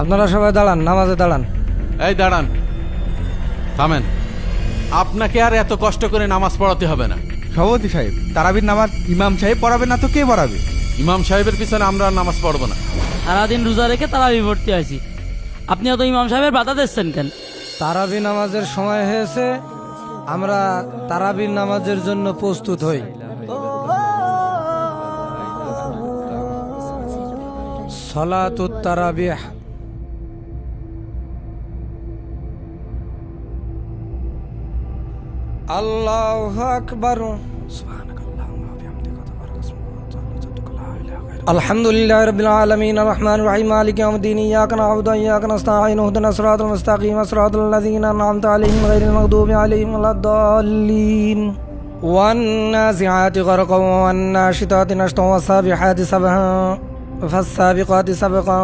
আপনারা সবাই দাঁড়ান নামাজে দাঁড়ান। এই দাঁড়ান। থামেন। আপনাকে আর এত কষ্ট করে নামাজ পড়াতে হবে না। সভাপতি সাহেব তারাবির নামাজ ইমাম সাহেব পড়াবে না তো কে পড়াবে? ইমাম সাহেবের পিছনে আমরা আর নামাজ পড়ব না। সারাদিন রোজা রেখে তারা বিভর্তি আছি আপনি অত ইমাম সাহেবের বাধা দিচ্ছেন কেন? তারাবি নামাজের সময় হয়েছে আমরা তারাবির নামাজের জন্য প্রস্তুত হই। সলাতুত তারাবিহ। আল্লাহ আকবর الحمد لله رب العالمين الرحمن الرحيم مالك يوم الدين إياك نعبد وإياك نستعين اهدنا الصراط المستقيم صراط الذين أنعمت عليهم غير المغضوب عليهم ولا الضالين والنازعات غرقا والناشطات نشطا والسابحات سبحا فالسابقات سبقا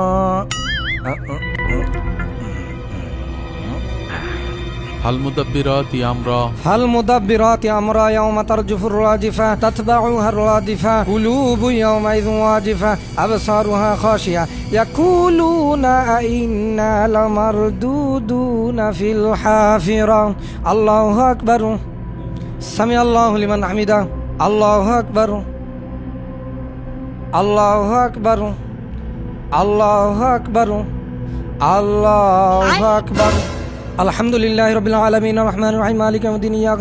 فالمدبرات أمرا فالمدبرات أمرا يوم ترجف الراجفة تتبعها الرادفة قلوب يومئذ واجفة أبصارها خاشعة يقولون أئنا لمردودون في الحافرة الله أكبر سمع الله لمن حمده الله أكبر الله أكبر الله أكبر الله أكبر, الله أكبر আলহামদুলিল্লাহ রবিল আলমিন রহমান রহিম আলিক আমদিন ইয়াক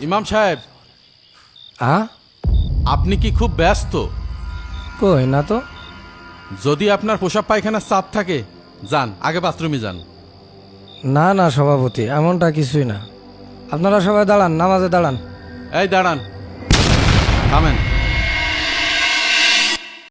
ইমাম সাহেব। হ্যাঁ? আপনি কি খুব ব্যস্ত? কই না তো। যদি আপনার পোশাক পায়খানার চাপ থাকে যান আগে বাথরুমে যান। না না সভাপতি এমনটা কিছুই না। আপনারা সবাই দাঁড়ান নামাজে দাঁড়ান। এই দাঁড়ান। থামেন।